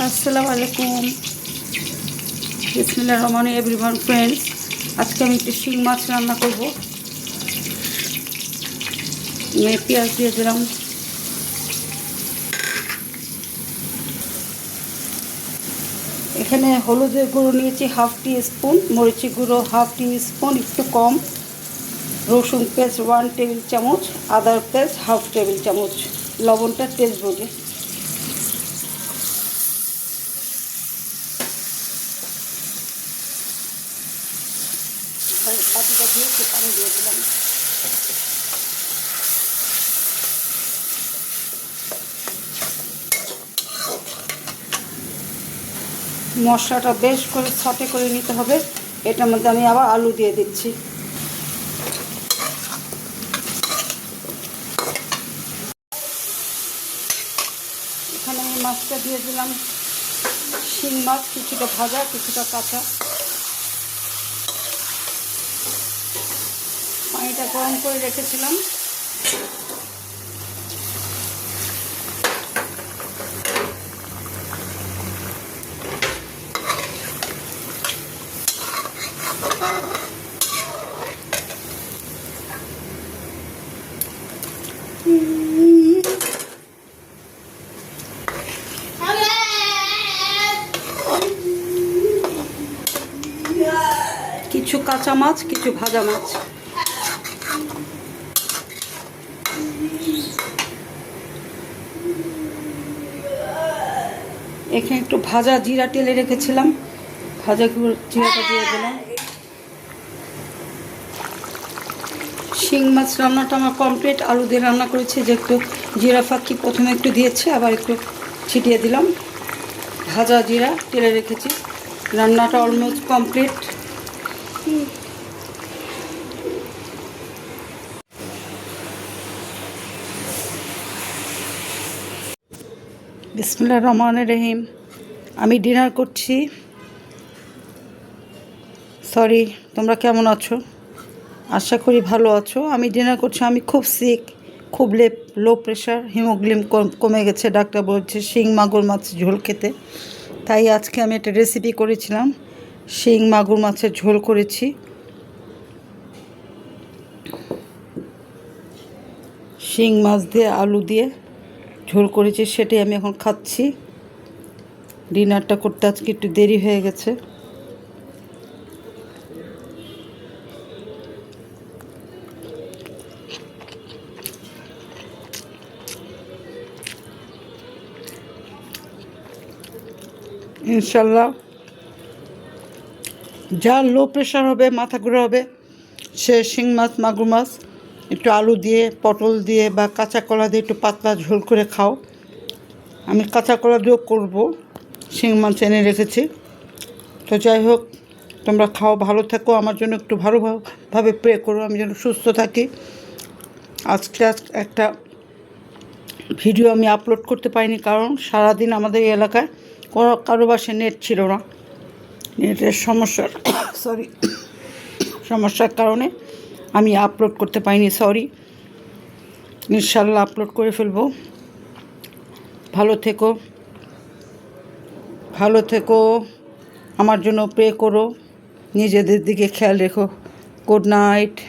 আসসালামু আলাইকুম। বিসমিল্লা Rahman everyone friends আজকে আমি একটু শিং মাছ রান্না করব। পেঁয়াজ দিয়ে দিলাম। এখানে হলুদের গুঁড়ো নিয়েছি হাফ টি স্পুন মরিচি গুঁড়ো হাফ টি স্পুন একটু কম। রসুন পেস্ট ওয়ান টেবিল চামচ, আদার পেস্ট হাফ টেবিল চামচ। লবণটা টেস্ট বোঝে একটু পানি দিয়ে দিলাম মশলাটা বেশ করে ছটে করে নিতে হবে। এটার মধ্যে আমি আবার আলু দিয়ে দিচ্ছি। এখানে আমি মাছটা দিয়ে দিলাম। শিং মাছ, কিছুটা ভাজা, কিছুটা কাঁচা। গরম করে রেখেছিলাম। কিছু কাঁচা মাছ কিছু ভাজা মাছ। এখানে একটু ভাজা জিরা টেলে রেখেছিলাম। ভাজা জিরাটা দিয়ে দিলাম। শিং মাছ রান্নাটা আমার কমপ্লিট আলু দিয়ে রান্না করেছি, যে একটু জিরা ফাঁকি প্রথমে একটু দিয়েছে, আবার একটু ছিটিয়ে দিলাম। ভাজা জিরা টেলে রেখেছি। রান্নাটা অলমোস্ট কমপ্লিট বিসমুল্লাহ রহমান রহিম। আমি ডিনার করছি। সরি, তোমরা কেমন আছো? আশা করি ভালো আছো। আমি ডিনার করছি, আমি খুব সিক খুব লেপ লো প্রেশার হিমোগ্লিম কমে গেছে, ডাক্তার বলছে শিং, মাগুর মাছ, ঝোল খেতে। তাই আজকে আমি একটা রেসিপি করেছিলাম, শিং, মাগুর মাছের ঝোল করেছি। শিং মাছ দিয়ে, আলু দিয়ে ঝোল করেছি, সেটাই আমি এখন খাচ্ছি। ডিনারটা করতে আজকে একটু দেরি হয়ে গেছে। ইনশাল্লাহ। যার লো প্রেশার হবে, মাথা ঘুরে হবে সে শিং মাছ, মাগুর মাছ একটু আলু দিয়ে, পটল দিয়ে বা কাঁচা কলা দিয়ে একটু পাতলা ঝোল করে খাও। আমি কাঁচা কলা দিয়েও করব, শিং মাছ এনে রেখেছি। তো যাই হোক, তোমরা খাও, ভালো থাকো, আমার জন্য একটু ভালোভাবে প্রে করো, আমি যেন সুস্থ থাকি। আজকে আজ একটা ভিডিও আমি আপলোড করতে পারিনি, কারণ সারাদিন আমাদের এলাকায় কোনো কারও বাসে নেট ছিল না। নেটের সমস্যার সরি সমস্যার কারণে আমি আপলোড করতে পারিনি সরি ইনশাল্লাহ আপলোড করে ফেলব। ভালো থেকো। ভালো থেকো। আমার জন্য প্রে করো। নিজেদের দিকে খেয়াল রেখো। Good night